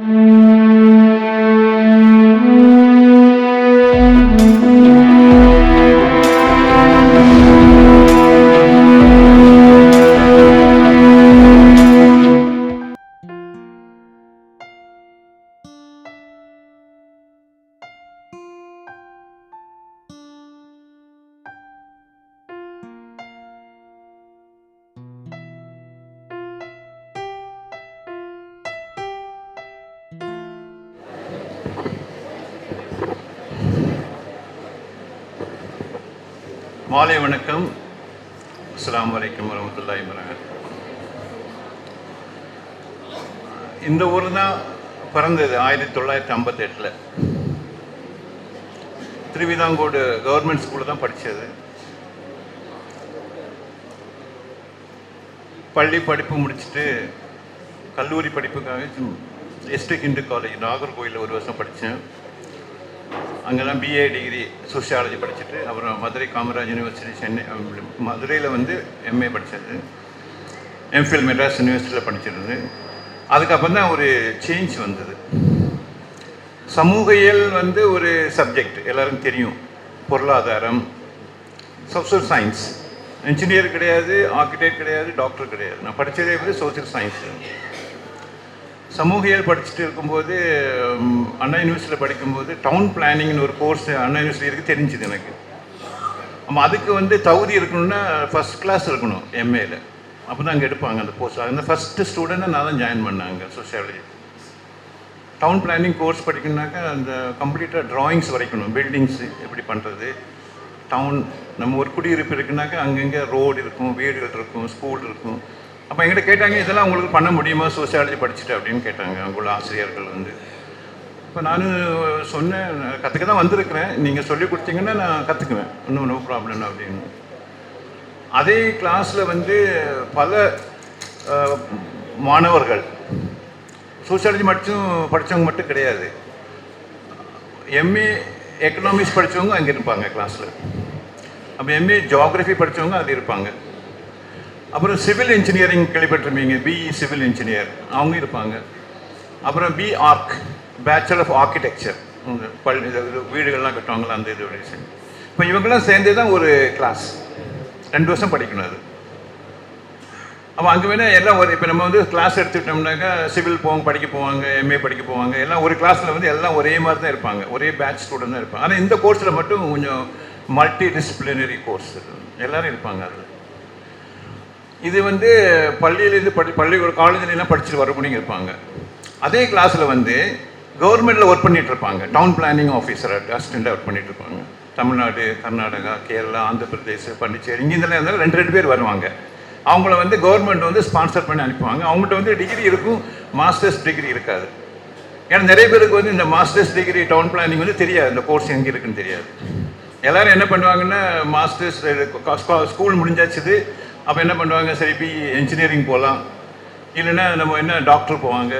Mm-hmm. மாலை வணக்கம். அஸ்லாம் வலைக்கம் வரமத்துல்லாஹி வரகாத் இந்த ஊர் தான் பிறந்தது ஆயிரத்தி தொள்ளாயிரத்தி ஐம்பத்தெட்டில். திருவிதாங்கோடு கவர்மெண்ட் ஸ்கூலில் தான் படித்தது பள்ளி படிப்பு முடிச்சுட்டு கல்லூரி படிப்புக்காக எஸ்டி ஹிந்து காலேஜ் நாகர்கோயிலில் ஒரு வருஷம் படித்தேன் அங்கெல்லாம் பிஏ டிகிரி சோஷியாலஜி படிச்சுட்டு அப்புறம் மதுரை காமராஜ் யூனிவர்சிட்டி சென்னை மதுரையில் வந்து எம்ஏ படித்தது எம்ஃபில் மெட்ராஸ் யூனிவர்சிட்டியில் படிச்சிருந்தது. அதுக்கப்புறம் தான் ஒரு சேஞ்ச் வந்தது. சமூகியல் வந்து ஒரு சப்ஜெக்ட் எல்லாருக்கும் தெரியும். பொருளாதாரம் சோசியல் சயின்ஸ் இன்ஜினியர் கிடையாது ஆர்கிடெக்ட் கிடையாது டாக்டர் கிடையாது. நான் படித்ததே வந்து சோசியல் சயின்ஸ் சமூகியல் படிச்சுட்டு இருக்கும்போது அண்ணா யூனிவர்சிட்டியில் படிக்கும்போது டவுன் பிளானிங்னு ஒரு கோர்ஸ் அண்ணா யூனிவர்சிட்டி இருக்குது தெரிஞ்சுது எனக்கு. ஆமாம் அதுக்கு வந்து தகுதி இருக்கணும்னா ஃபஸ்ட் கிளாஸ் இருக்கணும் எம்ஏல அப்போ தான் அங்கே எடுப்பாங்க அந்த போஸ்ட் அந்த ஃபஸ்ட்டு ஸ்டூடெண்ட்டை நான் தான் ஜாயின் பண்ணாங்க சோசியாலஜி டவுன் பிளானிங் கோர்ஸ் படிக்கணுனாக்கா அந்த கம்ப்ளீட்டாக ட்ராயிங்ஸ் வரைக்கணும். பில்டிங்ஸ் எப்படி பண்ணுறது டவுன் நம்ம ஒரு குடியிருப்பு இருக்குனாக்கா அங்கங்கே ரோடு இருக்கும் வீடுகள் இருக்கும் ஸ்கூல் இருக்கும். அப்போ எங்கிட்ட கேட்டாங்க இதெல்லாம் உங்களுக்கு பண்ண முடியுமா? சோசியாலஜி படிச்சுட்டு அப்படின்னு கேட்டாங்க. அங்குள்ள ஆசிரியர்கள் வந்து. இப்போ நான் சொன்னேன் கற்றுக்க தான் வந்திருக்கிறேன். நீங்கள் சொல்லி கொடுத்தீங்கன்னா நான் கற்றுக்குவேன் இன்னும் நோ ப்ராப்ளம் அப்படின்னு. அதே கிளாஸில் வந்து பல மாணவர்கள். சோசியாலஜி மட்டும் படித்தவங்க மட்டும் கிடையாது. எம்ஏ எக்கனாமிக்ஸ் படித்தவங்க அங்கே இருப்பாங்க கிளாஸில் அப்போ எம்ஏ ஜியாகிரஃபி படித்தவங்க அது இருப்பாங்க. அப்புறம் சிவில் இன்ஜினியரிங் கேள்விப்பட்டிருப்பீங்க. பிஇ சிவில் இன்ஜினியர் அவங்க இருப்பாங்க. அப்புறம் B arch bachelor of architecture பள்ளி இது வீடுகள்லாம் கட்டுவாங்களா அந்த இது விஷயம் இப்போ இவங்கெல்லாம் சேர்ந்தே தான் ஒரு கிளாஸ் ரெண்டு வருஷம் படிக்கணும் அது. அப்போ அங்கே வேணால் எல்லாம் ஒரு இப்போ நம்ம வந்து கிளாஸ் எடுத்துக்கிட்டோம்னாக்கா சிவில் போவாங்க படிக்க போவாங்க எம்ஏ படிக்க போவாங்க எல்லாம் ஒரு கிளாஸில் வந்து எல்லாம் ஒரே மாதிரி தான் இருப்பாங்க. ஒரே பேட்ச் ஸ்டூடெண்ட் தான் இருப்பாங்க. ஆனால் இந்த கோர்ஸில் மட்டும் கொஞ்சம் மல்டி டிசிப்ளினரி கோர்ஸ் எல்லோரும் இருப்பாங்க அதில். இது வந்து பள்ளியிலேருந்து படி பள்ளி காலேஜ்லாம் படிச்சுட்டு வரக்கூடியவங்க இருப்பாங்க. அதே கிளாஸில் வந்து கவர்மெண்ட்டில் ஒர்க் பண்ணிட்டு இருப்பாங்க. டவுன் பிளானிங் ஆஃபீஸர் அசிஸ்டண்ட்டாக ஒர்க் பண்ணிட்டு இருப்பாங்க. தமிழ்நாடு கர்நாடகா கேரளா ஆந்திர பிரதேஷ் பாண்டிச்சேரி இங்கே இதெல்லாம் இருந்தாலும் ரெண்டு ரெண்டு பேர் வருவாங்க. அவங்கள வந்து கவர்மெண்ட் வந்து ஸ்பான்சர் பண்ணி அனுப்புவாங்க. அவங்கள்ட்ட வந்து டிகிரி இருக்கும் மாஸ்டர்ஸ் டிகிரி இருக்காது. ஏன்னா நிறைய பேருக்கு வந்து இந்த மாஸ்டர்ஸ் டிகிரி டவுன் பிளானிங் வந்து தெரியாது. இந்த கோர்ஸ் எங்கே இருக்குன்னு தெரியாது. எல்லோரும் என்ன பண்ணுவாங்கன்னா மாஸ்டர்ஸ் ஸ்கூல் முடிஞ்சாச்சுது அப்போ என்ன பண்ணுவாங்க? சரி இப்போ இன்ஜினியரிங் போகலாம் இல்லைன்னா நம்ம என்ன டாக்டர் போவாங்க?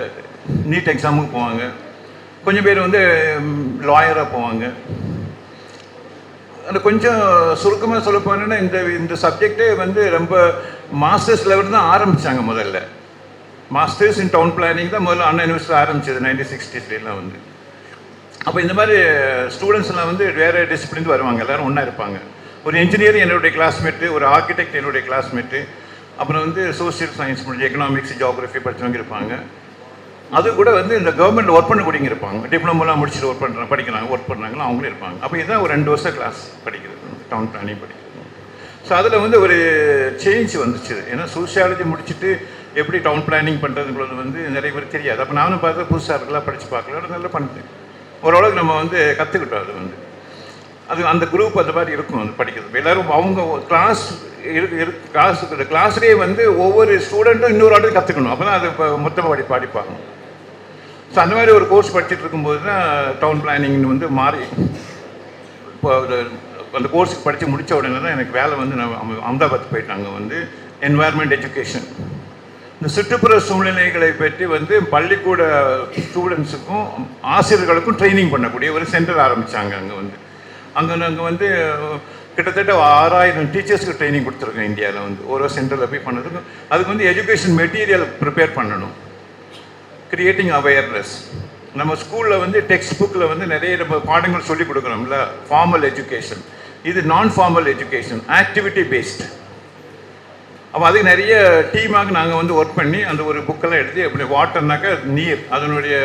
நீட் எக்ஸாமுக்கு போவாங்க. கொஞ்சம் பேர் வந்து லாயராக போவாங்க. அந்த கொஞ்சம் சுருக்கமாக சொல்ல போனேன்னா இந்த இந்த சப்ஜெக்டே வந்து ரொம்ப மாஸ்டர்ஸ் லெவல் தான் ஆரம்பித்தாங்க முதல்ல. மாஸ்டர்ஸ் இன் டவுன் பிளானிங் தான் முதல்ல அண்ணா யூனிவர்சிட்டி ஆரம்பிச்சது நைன்டீன் சிக்ஸ்டிஸ்லாம் வந்து. அப்போ இந்த மாதிரி ஸ்டூடெண்ட்ஸ்லாம் வந்து வேறு டிசிப்ளின் வருவாங்க. எல்லோரும் ஒன்றா இருப்பாங்க. ஒரு இன்ஜினியர் என்னுடைய கிளாஸ்மேட்டு ஒரு ஆர்கிடெக்ட் என்னுடைய கிளாஸ்மேட்டு அப்புறம் வந்து சோஷியல் சயின்ஸ் முடிஞ்ச எக்கனாமிக்ஸ் ஜியாகிரஃபி படித்தவங்க இருப்பாங்க. அது கூட வந்து இந்த கவர்மெண்ட் ஒர்க் பண்ணக்கூடியவங்க இருப்பாங்க. டிப்ளமோலாம் முடிச்சுட்டு ஒர்க் பண்ணுறாங்க படிக்கிறாங்க ஒர்க் பண்ணுறாங்களா அவங்களும் இருப்பாங்க. அப்போ இதுதான் ஒரு ரெண்டு வருஷம் கிளாஸ் படிக்கிறது டவுன் பிளானிங் படிக்கிறது. ஸோ அதில் வந்து ஒரு சேஞ்ச் வந்துச்சு. ஏன்னா சோஷியாலஜி முடிச்சுட்டு எப்படி டவுன் பிளானிங் பண்ணுறதுங்கிறது வந்து நிறைய பேர் தெரியாது. அப்போ நானும் பார்த்து புதுசாக இருக்கலாம் படித்து பார்க்கல. நல்லா பண்ணிட்டேன். ஓரளவுக்கு நம்ம வந்து கற்றுக்கிட்டோம் அது வந்து. அது அந்த குரூப் அந்த மாதிரி இருக்கும் அது படிக்கிறது. எல்லாரும் அவங்க கிளாஸ் இருக்கு கிளாஸ் கிளாஸ்லேயே வந்து ஒவ்வொரு ஸ்டூடெண்ட்டும் இன்னொரு ஆட்டு கற்றுக்கணும் அப்போ தான் அது இப்போ மொத்தமாக படி படிப்பாங்க. ஸோ அந்த மாதிரி ஒரு கோர்ஸ் படிச்சுட்டு இருக்கும்போது தான் டவுன் பிளானிங்னு வந்து மாறி இப்போ ஒரு அந்த கோர்ஸுக்கு படித்து முடித்த உடனே தான் எனக்கு வேலை வந்து நான் அகமதாபாத் போயிட்டாங்க வந்து என்வாயர்மெண்ட் எஜுகேஷன் இந்த சுற்றுப்புற சூழ்நிலைகளை பற்றி வந்து பள்ளிக்கூட ஸ்டூடெண்ட்ஸுக்கும் ஆசிரியர்களுக்கும் ட்ரைனிங் பண்ணக்கூடிய ஒரு சென்டர் ஆரம்பித்தாங்க அங்கே வந்து. அங்கே நாங்கள் வந்து கிட்டத்தட்ட ஆறாயிரம் டீச்சர்ஸ்க்கு ட்ரைனிங் கொடுத்துருக்கோம் இந்தியாவில் வந்து. ஒரு சென்டரில் போய் பண்ணதுக்கு அதுக்கு வந்து எஜுகேஷன் மெட்டீரியல் ப்ரிப்பேர் பண்ணணும். கிரியேட்டிங் அவேர்னஸ் நம்ம ஸ்கூலில் வந்து டெக்ஸ்ட் புக்கில் வந்து நிறைய நம்ம பாடங்கள் சொல்லி கொடுக்குறோம்ல ஃபார்மல் எஜுகேஷன் இது நான் ஃபார்மல் எஜுகேஷன் ஆக்டிவிட்டி பேஸ்ட் அப்போ அதுக்கு நிறைய டீமாக நாங்கள் வந்து ஒர்க் பண்ணி அந்த ஒரு புக்கெல்லாம் எடுத்து அப்படி வாட்டர்னாக்கா நீர் அதனுடைய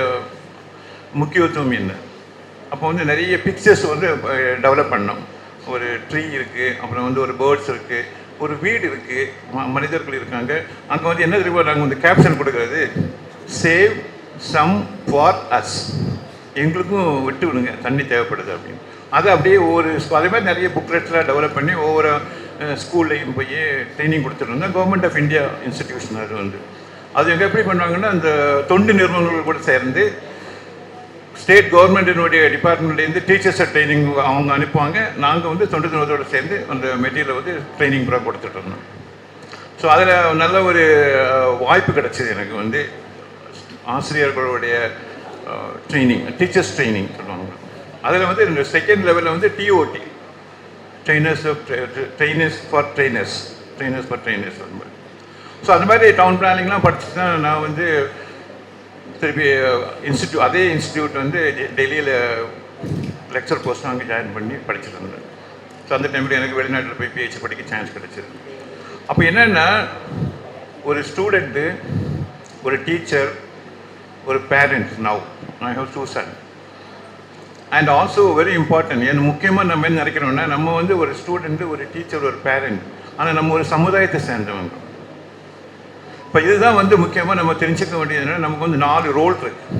முக்கியத்துவம் என்ன? அப்போ வந்து நிறைய பிக்சர்ஸ் வந்து டெவலப் பண்ணோம். ஒரு ட்ரீ இருக்குது அப்புறம் வந்து ஒரு பேர்ட்ஸ் இருக்குது ஒரு வீடு இருக்குது ம மனிதர்கள் இருக்காங்க. அங்கே வந்து என்ன தெரியுமா நாங்கள் வந்து கேப்ஷன் கொடுக்குறது சேவ் சம் ஃபார் அஸ் எங்களுக்கும் விட்டு விடுங்க தண்ணி தேவைப்படுது அப்படின்னு. அது அப்படியே ஒவ்வொரு அதே மாதிரி நிறைய புக்லெட்ஸ்லாம் டெவலப் பண்ணி ஒவ்வொரு ஸ்கூல்லையும் போய் ட்ரைனிங் கொடுத்துருந்தோம் கவர்மெண்ட் ஆஃப் இந்தியா இன்ஸ்டிடியூஷன் அது வந்து. அது எங்கே எப்படி பண்ணுவாங்கன்னா அந்த தொண்டு நிறுவனங்கள் கூட சேர்ந்து ஸ்டேட் கவர்மெண்ட்டினுடைய டிபார்ட்மெண்ட்லேருந்து டீச்சர்ஸை ட்ரைனிங் அவங்க அனுப்புவாங்க. நாங்கள் வந்து தொண்டு நிறுவனத்தோடு சேர்ந்து அந்த மெட்டீரியலை வந்து ட்ரைனிங் கூட கொடுத்துட்டு இருந்தோம். ஸோ அதில் நல்ல ஒரு வாய்ப்பு கிடைச்சிது எனக்கு வந்து. ஆசிரியர்களுடைய ட்ரைனிங் டீச்சர்ஸ் ட்ரைனிங் சொல்லுவாங்க. அதில் வந்து இந்த செகண்ட் லெவலில் வந்து T O T trainers trainers for trainers trainers for trainers அந்த மாதிரி ஸோ அந்த மாதிரி டவுன் பிளானிங்லாம் படிச்சு தான் நான் வந்து திருப்பி இன்ஸ்டியூட் அதே இன்ஸ்டியூட் வந்து டெல்லியில் லெக்சர் போஸ்ட் அங்கே ஜாயின் பண்ணி படிச்சுட்டு இருந்தேன் ஸோ அந்த டைமில் எனக்கு வெளிநாட்டில் போய் பிஹெச்சி படிக்க சான்ஸ் கிடச்சிது. அப்போ என்னென்னா ஒரு ஸ்டூடெண்ட்டு ஒரு டீச்சர் ஒரு parent now I have two son and also very important என் முக்கியமாக நம்ம என்ன நினைக்கிறோம்னா நம்ம வந்து ஒரு ஸ்டூடெண்ட்டு ஒரு டீச்சர் ஒரு பேரண்ட் ஆனால் நம்ம ஒரு சமுதாயத்தை சேர்ந்தவங்க. இப்போ இதுதான் வந்து முக்கியமாக நம்ம தெரிஞ்சுக்க வேண்டியது என்னன்னா நமக்கு வந்து நாலு ரோல் இருக்கு.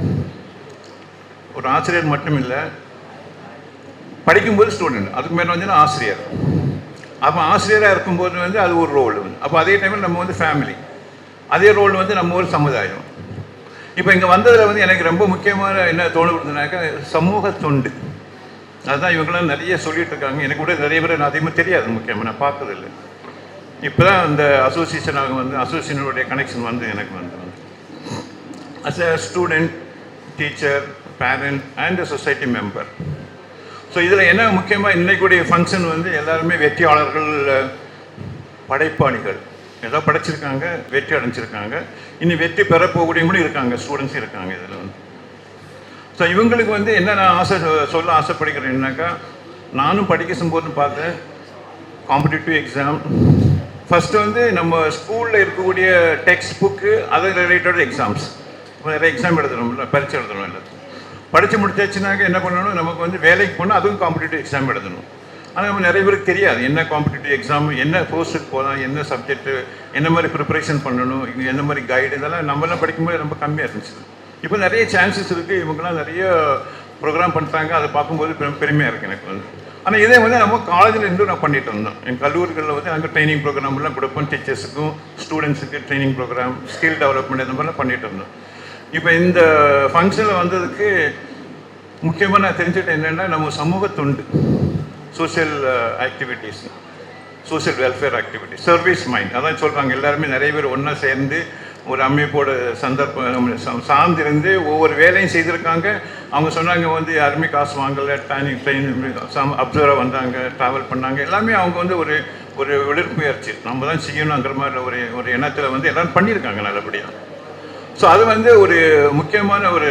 ஒரு ஆசிரியர் மட்டும் இல்லை படிக்கும்போது ஸ்டூடெண்ட் அதுக்கு மேலே வந்து ஆசிரியர். அப்போ ஆசிரியராக இருக்கும்போது வந்து அது ஒரு ரோல் வந்து அப்போ அதே டைமில் நம்ம வந்து ஃபேமிலி அதே ரோல் வந்து நம்ம ஒரு சமுதாயம். இப்போ இங்கே வந்ததில் வந்து எனக்கு ரொம்ப முக்கியமான என்ன தோணுதுனாக்கா சமூக தொண்டு. அதுதான் இவங்களாம் நிறைய சொல்லிகிட்டு இருக்காங்க. எனக்கு கூட நிறைய பேர் நான் அதிகமாக தெரியாது முக்கியமாக நான் பார்த்ததில்லை. இப்போ தான் அந்த அசோசியேஷனாக வந்து அசோசியேஷனுடைய கனெக்ஷன் வந்து எனக்கு வந்து as a student teacher parent and society member so இதில் என்ன முக்கியமாக இன்றைக்குடைய ஃபங்க்ஷன் வந்து எல்லாருமே வெற்றியாளர்கள் படைப்பாளிகள். ஏதோ படைச்சிருக்காங்க வெற்றி அடைஞ்சிருக்காங்க. இனி வெற்றி பெற போகக்கூடியவங்களும் இருக்காங்க ஸ்டூடெண்ட்ஸ் இருக்காங்க இதில் வந்து. ஸோ இவங்களுக்கு வந்து என்ன நான் ஆசை சொல்ல ஆசைப்படுகிறேன்னாக்கா நானும் படிக்க போது பார்த்தேன். காம்படிட்டிவ் எக்ஸாம் ஃபஸ்ட்டு வந்து நம்ம ஸ்கூலில் இருக்கக்கூடிய டெக்ஸ்ட் புக்கு அது ரிலேட்டட் எக்ஸாம்ஸ் நிறைய எக்ஸாம் எழுதணும்ல பரீட்சை எழுதணும் எல்லாத்துக்கும். படித்து முடிச்சாச்சுனாக்க என்ன பண்ணணும்? நமக்கு வந்து வேலைக்கு போனால் அதுவும் காம்படிட்டிவ் எக்ஸாம் எழுதணும். ஆனால் நம்ம நிறைய பேருக்கு தெரியாது. என்ன காம்படிட்டிவ் எக்ஸாம் என்ன கோர்ஸுக்கு போகலாம் என்ன சப்ஜெக்ட்டு என்ன மாதிரி ப்ரிப்பரேஷன் பண்ணணும் இங்க என்ன மாதிரி கைடு இதெல்லாம் நம்மளாம் படிக்கும்போது ரொம்ப கம்மியாக இருந்துச்சு. இப்போ நிறைய சான்சஸ் இருக்குது இவங்கெல்லாம் நிறைய ப்ரோக்ராம் பண்ணுறாங்க அதை பார்க்கும்போது பெரும் பெருமையாக இருக்குது எனக்கு வந்து. ஆனால் இதே வந்து நம்ம காலேஜில் இருந்து நான் பண்ணிட்டு இருந்தோம் என் கல்லூரிகளில் வந்து அங்கே ட்ரைனிங் ப்ரோக்ராம்லாம் கொடுப்போம் டீச்சர்ஸுக்கும் ஸ்டூடெண்ட்ஸுக்கு ட்ரைனிங் ப்ரோக்ராம் ஸ்கில் டெவலப்மெண்ட் இந்த மாதிரிலாம் பண்ணிட்டு இருந்தோம் இப்போ இந்த ஃபங்க்ஷனில் வந்ததுக்கு முக்கியமாக நான் தெரிஞ்சுட்டேன் என்னென்னா நம்ம சமூக தொண்டு social activities social welfare activity service mind அதான் சொல்கிறாங்க எல்லாருமே நிறைய பேர் ஒன்றா சேர்ந்து ஒரு அமைப்போட சந்தர்ப்பம் சார்ந்திருந்து ஒவ்வொரு வேலையும் செய்திருக்காங்க. அவங்க சொன்னாங்க வந்து யாருமே காசு வாங்கலை ட்ரைனிங் ட்ரெயின் அப்சர்வராக வந்தாங்க ட்ராவல் பண்ணாங்க. எல்லாமே அவங்க வந்து ஒரு ஒரு விழிப்புயர்ச்சி நம்ம தான் செய்யணுங்கிற மாதிரி ஒரு ஒரு எண்ணத்தில் வந்து எல்லோரும் பண்ணியிருக்காங்க நல்லபடியாக ஸோ அது வந்து ஒரு முக்கியமான ஒரு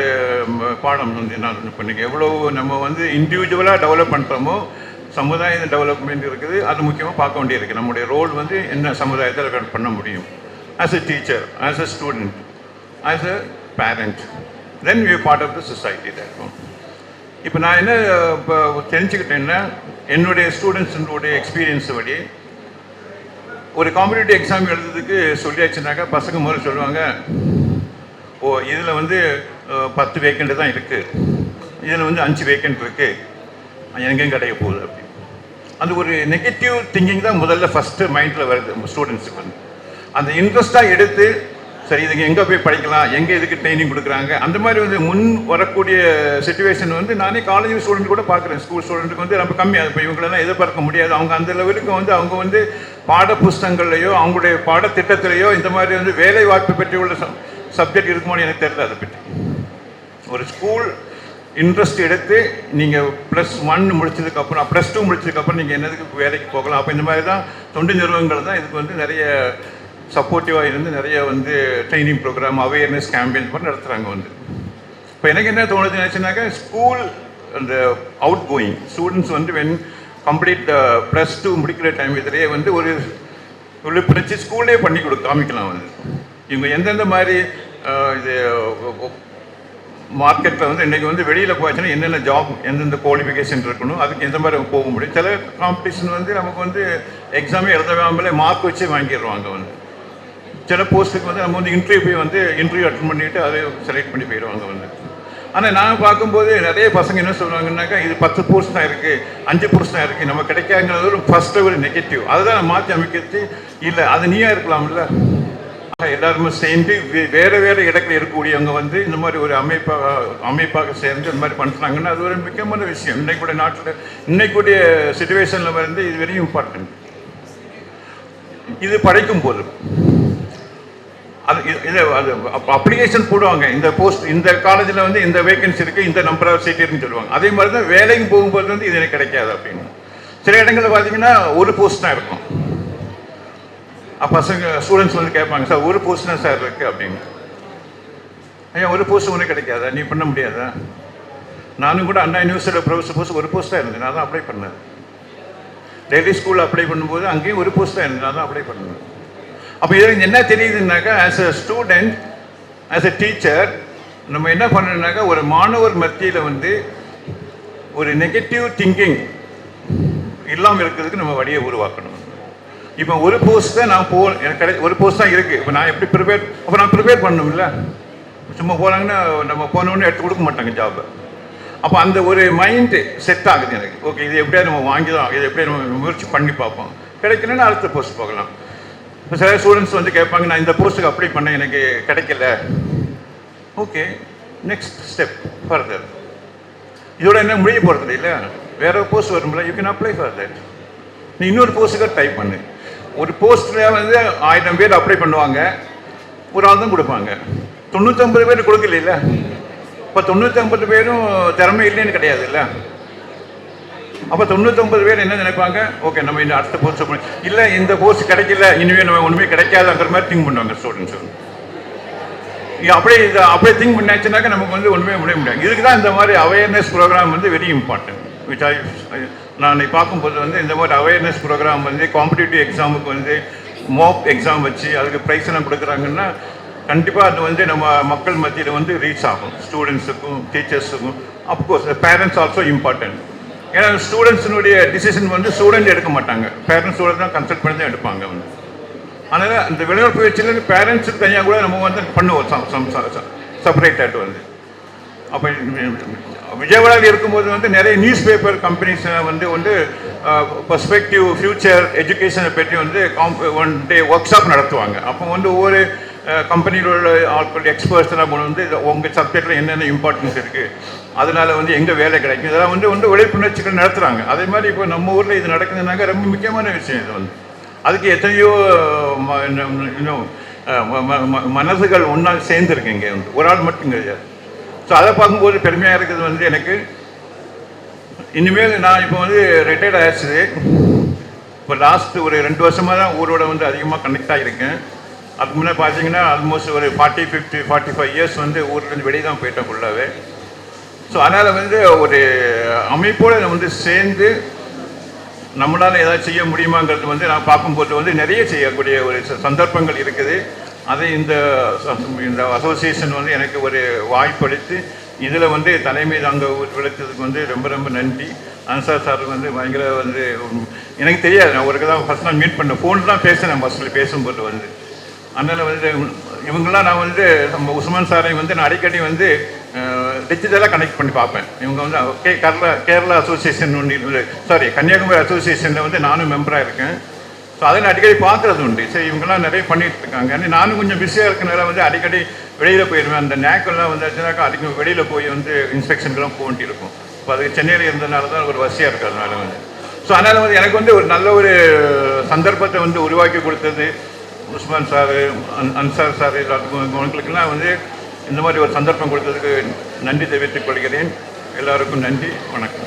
பாடம் வந்து நான் பண்ணிக்க. எவ்வளோ நம்ம வந்து இண்டிவிஜுவலாக டெவலப் பண்ணுறோமோ சமுதாய டெவலப்மெண்ட் இருக்குது. அது முக்கியமாக பார்க்க வேண்டியிருக்கு நம்முடைய ரோல் வந்து என்ன சமுதாயத்தில் பண்ண முடியும்? As a teacher as a student as a parent then you part of the society இருக்கும் இப்போ நான் என்ன இப்போ தெரிஞ்சுக்கிட்டேன்னா என்னுடைய ஸ்டூடெண்ட்ஸுடைய எக்ஸ்பீரியன்ஸ் படி ஒரு காம்படிட்டிவ் எக்ஸாம் எழுதுறதுக்கு சொல்லியாச்சுனாக்கா பசங்க முதல்ல சொல்லுவாங்க ஓ இதில் வந்து பத்து வேக்கண்ட் தான் இருக்குது இதில் வந்து அஞ்சு வேக்கண்ட் இருக்குது எங்கேயும் கிடைக்க போகுது அப்படி அந்த ஒரு நெகட்டிவ் திங்கிங் தான் முதல்ல ஃபஸ்ட்டு மைண்டில் வருது ஸ்டூடெண்ட்ஸுக்கு வந்து. அந்த இன்ட்ரெஸ்ட்டாக எடுத்து சரி இதுக்கு எங்கே போய் படிக்கலாம் எங்கே இதுக்கு ட்ரைனிங் கொடுக்குறாங்க அந்த மாதிரி வந்து முன் வரக்கூடிய சுச்சுவேஷன் வந்து நானே காலேஜ் ஸ்டூடெண்ட் கூட பார்க்குறேன். ஸ்கூல் ஸ்டூடெண்ட்டுக்கு வந்து ரொம்ப கம்மியாக இப்போ இவங்களெல்லாம் எதிர்பார்க்க முடியாது. அவங்க அந்த லெவலுக்கு வந்து அவங்க வந்து பாட புஸ்தகங்கள்லையோ அவங்களுடைய பாடத்திட்டத்திலேயோ இந்த மாதிரி வந்து வேலை வாய்ப்பு பற்றி உள்ள சப்ஜெக்ட் இருக்குமோன்னு எனக்கு தெரியல அதை பற்றி ஒரு ஸ்கூல் இன்ட்ரெஸ்ட் எடுத்து நீங்கள் ப்ளஸ் ஒன் முடிச்சதுக்கப்புறம் ப்ளஸ் டூ முடிச்சதுக்கப்புறம் நீங்கள் என்னதுக்கு வேலைக்கு போகலாம்? அப்போ இந்த மாதிரி தான் தொண்டு நிறுவனங்கள் தான் இதுக்கு வந்து நிறைய சப்போர்ட்டிவாக இருந்து நிறைய வந்து ட்ரைனிங் ப்ரோக்ராம் அவேர்னஸ் கேம்பெயின் மாதிரி நடத்துகிறாங்க வந்து. இப்போ எனக்கு என்ன தோணுது நினச்சுனாக்கா ஸ்கூல் அந்த அவுட் கோயிங் ஸ்டூடெண்ட்ஸ் வந்து வென் கம்ப்ளீட் ப்ளஸ் டூ முடிக்கிற டைம் இதுலேயே வந்து ஒரு விழிப்புணர்ச்சி ஸ்கூல்லே பண்ணி கொடு காமிக்கலாம் வந்து. இவங்க எந்தெந்த மாதிரி இது மார்க்கெட்டில் வந்து இன்றைக்கி வந்து வெளியில் போச்சுன்னா என்னென்ன ஜாப் எந்தெந்த குவாலிஃபிகேஷன் இருக்கணும் அதுக்கு எந்த மாதிரி போக முடியும். சில காம்படிஷன் வந்து நமக்கு வந்து எக்ஸாமே எழுதாமலே மார்க் வச்சு வாங்கிடுவாங்க வந்து. சில போஸ்ட்டுக்கு வந்து நம்ம வந்து இன்டர்வியூ வந்து இன்டர்வியூ அட்டன் பண்ணிவிட்டு அதை செலக்ட் பண்ணி போயிடுவாங்க வந்து. ஆனால் நான் பார்க்கும்போது நிறைய பசங்க என்ன சொல்லுவாங்கன்னாக்கா இது பத்து போர்ஸ் தான் இருக்குது அஞ்சு போர்ஸ் தான் இருக்குது நம்ம கிடைக்காங்கிறது ஒரு ஃபஸ்ட்டு ஒரு நெகட்டிவ் அதுதான் மாற்றி அமைக்கிறது. இல்லை அது நீயா இருக்கலாம்ல? எல்லாருமே சேர்ந்து வே- வேறு இடத்துல இருக்கக்கூடியவங்க வந்து இந்த மாதிரி ஒரு அமைப்பாக அமைப்பாக சேர்ந்து இந்த மாதிரி பண்ணுறாங்கன்னா அது ஒரு முக்கியமான விஷயம். இன்னைக்குடைய நாட்டில் இன்னைக்குடைய சுச்சுவேஷனில் வந்து இது வெரி இம்பார்ட்டன்ட் இது படைக்கும் போது அது இது- அது அப்ளிகேஷன் போடுவாங்க. இந்த போஸ்ட் இந்த காலேஜில் வந்து இந்த வேகன்சி இருக்குது இந்த நம்பர் ஆஃப் சீட் இருக்குன்னு சொல்லுவாங்க. அதே மாதிரி தான் வேலைக்கு போகும்போது வந்து இது எனக்கு கிடைக்காது அப்படின்னு. சில இடங்களில் பார்த்தீங்கன்னா ஒரு போஸ்ட் தான் இருக்கும். பசங்க ஸ்டூடெண்ட்ஸ் வந்து கேட்பாங்க சார் ஒரு போஸ்ட் தான் சார் இருக்குது அப்படின்னு. ஐயா ஒரு போஸ்ட் ஒன்றும் கிடைக்காதா? நீ பண்ண முடியாதா? நானும் கூட அண்ணா யூனிவர்சிட்டியில் ப்ரொஃபஸர் போஸ்ட் ஒரு போஸ்ட் தான் இருந்தேன் நான் தான் அப்ளை பண்ணேன். டெல்லி ஸ்கூலில் அப்ளை பண்ணும்போது அங்கேயும் ஒரு போஸ்ட் தான் இருந்தேன் நான் தான் அப்ளை பண்ணேன். அப்போ இதில் என்ன தெரியுதுன்னாக்கா as a student as a teacher நம்ம என்ன பண்ணணுனாக்கா ஒரு மாணவர் மத்தியில் வந்து ஒரு நெகட்டிவ் திங்கிங் இல்லாமல் இருக்கிறதுக்கு நம்ம வழியை உருவாக்கணும். இப்போ ஒரு போஸ்ட் தான் நான் போ எனக்கு கிடை ஒரு போஸ்ட் தான் இருக்குது இப்போ நான் எப்படி ப்ரிப்பேர் அப்போ நான் ப்ரிப்பேர் பண்ணணும்ல? சும்மா போனாங்கன்னா நம்ம போனோன்னு எடுத்து கொடுக்க மாட்டாங்க ஜாபை அப்போ அந்த ஒரு மைண்டு செட் ஆகுது எனக்கு. ஓகே இது எப்படியா நம்ம வாங்கி தான் இதை எப்படியா நம்ம முயற்சி பண்ணி பார்ப்போம். கிடைக்கலன்னா அடுத்த போஸ்ட் போகலாம். இப்போ சில ஸ்டூடெண்ட்ஸ் வந்து கேட்பாங்க நான் இந்த போஸ்ட்டுக்கு அப்ளை பண்ண எனக்கு கிடைக்கல. ஓகே நெக்ஸ்ட் ஸ்டெப் ஃபர்தர் இதோட என்ன முடிய போகிறது இல்லை வேற போஸ்ட் வரும்ல you can apply for that நீ இன்னொரு போஸ்ட்டுக்கு டைப் பண்ணு. ஒரு போஸ்ட்டில் வந்து ஆயிரம் பேர் அப்ளை பண்ணுவாங்க ஒரு ஆள் தான் கொடுப்பாங்க. தொண்ணூற்றம்பது பேர் கொடுக்கல இல்லை? இப்போ தொண்ணூற்றம்பது பேரும் திறமை இல்லைன்னு கிடையாது இல்லை? அப்போ தொண்ணூத்தொம்பது பேர் என்ன நினைப்பாங்க? ஓகே நம்ம இந்த அடுத்த கோர்ஸ் இல்லை இந்த கோர்ஸ் கிடைக்கல இனிமேல் நம்ம ஒன்றுமே கிடைக்காதுங்கிற மாதிரி திங்க் பண்ணுவாங்க ஸ்டூடெண்ட்ஸ் அப்படியே இதை அப்படியே திங்க் பண்ணாச்சுனாக்கா நமக்கு வந்து ஒன்றுமே முடிய முடியாது. இதுக்கு தான் இந்த மாதிரி அவேர்னஸ் ப்ரோக்ராம் வந்து வெரி இம்பார்ட்டன்ட் விச் ஐ நான் பார்க்கும்போது வந்து இந்த மாதிரி அவேர்னஸ் ப்ரோக்ராம் வந்து காம்படிட்டிவ் எக்ஸாமுக்கு வந்து மோப் எக்ஸாம் வச்சு அதுக்கு ப்ரைஸ் எல்லாம் கொடுக்குறாங்கன்னா கண்டிப்பாக அது வந்து நம்ம மக்கள் மத்தியில் வந்து ரீச் ஆகும். ஸ்டூடெண்ட்ஸுக்கும் டீச்சர்ஸுக்கும் of course parents also important ஏன்னா ஸ்டூடெண்ட்ஸினுடைய டிசிஷன் வந்து ஸ்டூடெண்ட் எடுக்க மாட்டாங்க. பேரண்ட்ஸோட தான் கன்சல்ட் பண்ணி தான் எடுப்பாங்க வந்து. அதனால் இந்த விளையாட்டு பயிற்சியில் பேரண்ட்ஸுக்கு தனியாக கூட நம்ம வந்து பண்ணுவோம். செப்பரேட் ஆகிட்டு வந்து. அப்போ விஜயவாடாவில் இருக்கும்போது வந்து நிறைய நியூஸ் பேப்பர் கம்பெனிஸ் வந்து வந்து பர்ஸ்பெக்டிவ் ஃப்யூச்சர் எஜுகேஷனை பற்றி வந்து ஒன் டே ஒர்க் ஷாப் நடத்துவாங்க. அப்போ வந்து ஒவ்வொரு கம்பெனியில் உள்ள ஆட்கள் எக்ஸ்பர்ட்ஸ் எல்லாம் வந்து உங்கள் சப்ஜெக்டில் என்னென்ன இம்பார்ட்டன்ஸ் இருக்குது அதனால வந்து எங்கே வேலை கிடைக்கும்? இதெல்லாம் வந்து வந்து உழைப்புணர்ச்சிகள் நடத்துகிறாங்க அதே மாதிரி இப்போ நம்ம ஊரில் இது நடக்குதுனாக்க ரொம்ப முக்கியமான விஷயம் இது வந்து. அதுக்கு எத்தனையோ இன்னும் ம- ம- மனசுகள் ஒன்றா சேர்ந்துருக்கு இங்கே வந்து. ஒரு ஆள் மட்டும் கிடையாது ஸோ அதை பார்க்கும்போது பெருமையாக இருக்கிறது வந்து எனக்கு. இனிமேல் நான் இப்போ வந்து ரிட்டையர்ட் ஆயிடுச்சு. இப்போ லாஸ்ட் ஒரு ரெண்டு வருஷமாக தான் ஊரோட வந்து அதிகமாக கனெக்ட் ஆகியிருக்கேன் அதுக்கு முன்னே பார்த்தீங்கன்னா ஆல்மோஸ்ட் ஒரு forty fifty forty five years வந்து ஊர்லேருந்து வெளியே தான் போயிட்டேன் ஃபுல்லாகவே ஸோ அதனால் வந்து ஒரு அமைப்போடு நான் வந்து சேர்ந்து நம்மளால் ஏதாவது செய்ய முடியுமாங்கிறது வந்து நான் பார்க்கும்போது வந்து நிறைய செய்யக்கூடிய ஒரு சந்தர்ப்பங்கள் இருக்குது. அதை இந்த இந்த அசோசியேஷன் வந்து எனக்கு ஒரு வாய்ப்பளித்து இதில் வந்து தலைமை தாங்க விளக்கிறதுக்கு வந்து ரொம்ப ரொம்ப நன்றி. அன்சார் சார் வந்து பயங்கர வந்து எனக்கு தெரியாது. நான் ஒருக்கு தான் ஃபஸ்ட் நான் மீட் பண்ணேன். ஃபோன் தான் பேசினேன் ஃபஸ்ட்டில் பேசும்போது வந்து. அதனால் வந்து இவங்கெல்லாம் நான் வந்து நம்ம உஸ்மான் சாரை வந்து நான் அடிக்கடி வந்து டிஜிட்டலாக கனெக்ட் பண்ணி பார்ப்பேன். இவங்க வந்து கே கேரளா கேரளா அசோசியேஷன் ஒன்று சாரி கன்னியாகுமரி அசோசியேஷனில் வந்து நானும் மெம்பராக இருக்கேன். ஸோ அதை நான் அடிக்கடி பார்க்குறது உண்டு. சரி இவங்கெல்லாம் நிறைய பண்ணிகிட்டு இருக்காங்க. நானும் கொஞ்சம் பிஸியாக இருக்கனால வந்து அடிக்கடி வெளியில் போயிடுவேன். அந்த நேக்கெல்லாம் வந்துச்சுனாக்கா அடிக்கடி வெளியில் போய் வந்து இன்ஸ்பெக்ஷனுக்கெல்லாம் போக வேண்டியிருக்கும். இப்போ அது சென்னையில் இருந்தனால தான் ஒரு வசதியாக இருக்கிறதுனால வந்து. ஸோ அதனால் வந்து எனக்கு வந்து ஒரு நல்ல ஒரு சந்தர்ப்பத்தை வந்து உருவாக்கி கொடுத்தது உஸ்மான் சார் அன்சார் சார் எல்லாத்துக்கும். உங்களுக்கெல்லாம் வந்து இந்த மாதிரி ஒரு சந்தர்ப்பம் கொடுத்ததுக்கு நன்றி தெரிவித்துக் கொள்கிறேன். எல்லாருக்கும் நன்றி. வணக்கம்.